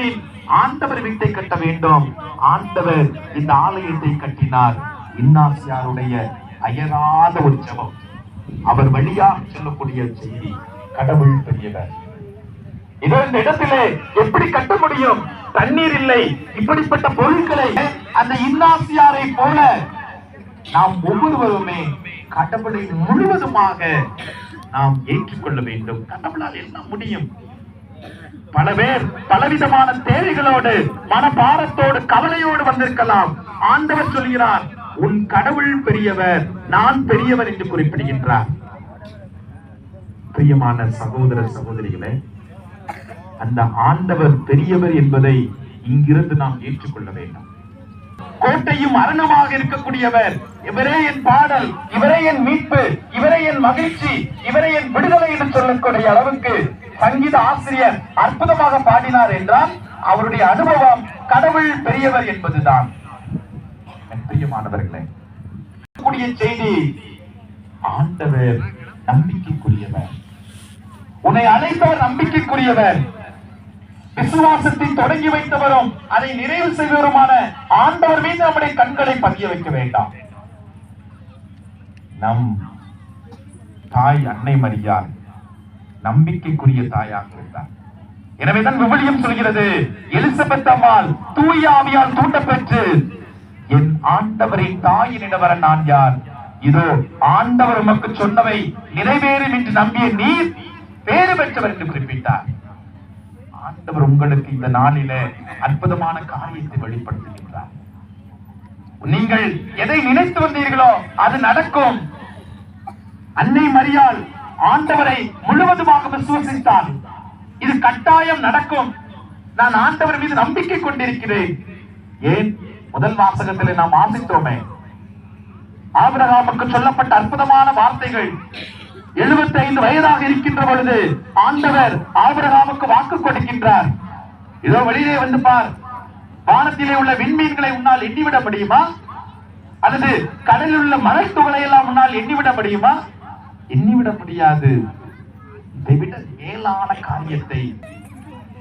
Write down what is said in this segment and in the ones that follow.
விரும்பின் ஆண்டவர் வீட்டை கட்ட வேண்டும். ஆண்டவர் இந்த ஆலயத்தை கட்டினார். இன்னாசியாருடைய அயராத ஒரு ஜெபம் அவர் வழியாக சொல்லக்கூடிய செய்தி கடவுள் பெரியவர். இதோ இந்த இடத்திலே எப்படி கட்ட முடியும்? தண்ணீர் இல்லை. இப்படிப்பட்ட பொருட்களை அந்த இன்னாசியாரை போல நாம் ஒவ்வொருவருமே கடவுளை முழுவதுமாக நாம் ஏற்றுக்கொள்ள வேண்டும். கடவுளால் என்ன முடியும்? பல பேர் பலவிதமான தேவைகளோடு மனபாரத்தோடு கவலையோடு வந்திருக்கலாம். ஆண்டவர் சொல்கிறார் உன் கடவுள் பெரியவர் நான் பெரியவர் என்று குறிப்பிடுகின்றார். பிரியமான சகோதர சகோதரிகளே அந்த ஆண்டவர் பெரியவர் என்பதை இங்கிருந்து நாம் ஏற்றுக்கொள்ள வேண்டும். கோட்டையும் அரணமாக இருக்கக்கூடியவர் இவரே என் பாடல் இவரே என் மீட்பு இவரே என் மகிழ்ச்சி இவரே என் விடுதலை என்று சொல்லக்கூடிய அளவுக்கு சங்கீத ஆசிரியர் அற்புதமாக பாடினார் என்றால் அவருடைய அனுபவம் கடவுள் பெரியவர் என்பதுதான். பிரியமானவர்களே கூடிய செய்தி ஆண்டவர் நம்பிக்கைக்குரியவர். உன்னை அழைத்தார் நம்பிக்கைக்குரியவர். விசுவாசத்தை தொடங்கி வைத்தவரும் அதை நிறைவு செய்வருமான ஆண்டவர் மீது நம்முடைய கண்களை பதிய வைக்க வேண்டாம். நம் தாய் அன்னை மரியாள் நம்பிக்கைக்குரிய தாயாக இருந்தார். எனவேதான் விவிலியம் சொல்கிறது எலிசபெத் அம்மாள் தூய ஆவியால் தூண்டப்பெற்று என் ஆண்டவரின் வர நான் யார்? இதோ ஆண்டவர் உமக்கு சொன்னவை நிறைவேறும் என்று நம்பிய நீர் பேறு பெற்றவர் என்று குறிப்பிட்டார். ஆண்டவர் உங்களுக்கு இந்த நாளில அற்புதமான காரியத்தை வெளிப்படுத்துகின்றார். நீங்கள் எதை நினைத்து வந்தீர்களோ அது நடக்கும். அன்னை மரியாள் ஆண்டவரை முழுவதுமாக விசுவசித்தால் இது கட்டாயம் நடக்கும். நான் ஆண்டவர் மீது நம்பிக்கை கொண்டிருக்கிறேன். ஏன்? முதல் வாசகத்திலே நாம் ஆசித்தோமே ஆபிரகாமுக்கு சொல்லப்பட்ட அற்புதமான வார்த்தைகள். 75 ஐந்து வயதாக இருக்கின்ற பொழுது ஆண்டவர் ஆபிரகாமுக்கு வாக்கு கொடுக்கின்றார். இதோ வெளியிலே வந்து பார். வானத்திலே உள்ள விண்மீன்களை உன்னால் எண்ணிவிட முடியுமா? அல்லது கடலில் உள்ள மலை துகளை எல்லாம் உன்னால் எண்ணிவிட முடியுமா? எண்ணிவிட முடியாது. இதை விட மேலான காரியத்தை.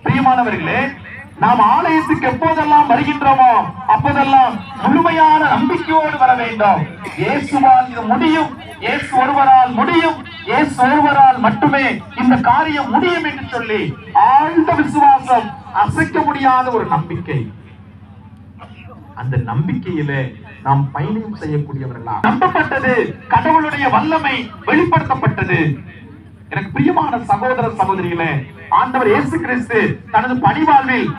பிரியமானவர்களே நாம் ஆலயத்துக்கு எப்போதெல்லாம் வருகின்றோமோ அப்போதெல்லாம் முழுமையான நம்பிக்கையோடு வர வேண்டும். இயேசுவால் இது முடியும். இயேசு ஒருவரால் முடியும். இயேசு ஒருவரால் மட்டுமே இந்த காரியம் முடியும் என்று சொல்லி ஆழ்ந்த விசுவாசம் அசைக்க முடியாத ஒரு நம்பிக்கை. அந்த நம்பிக்கையிலே நாம் பயணம் செய்யக்கூடியவர்களா நம்பப்பட்டது கடவுளுடைய வல்லமை வெளிப்படுத்தப்பட்டது. எனக்கு பிரியமான சகோதர சகோதரிகளே ஆண்டவர் இயேசு கிறிஸ்து தனது பணிவாழ்வில்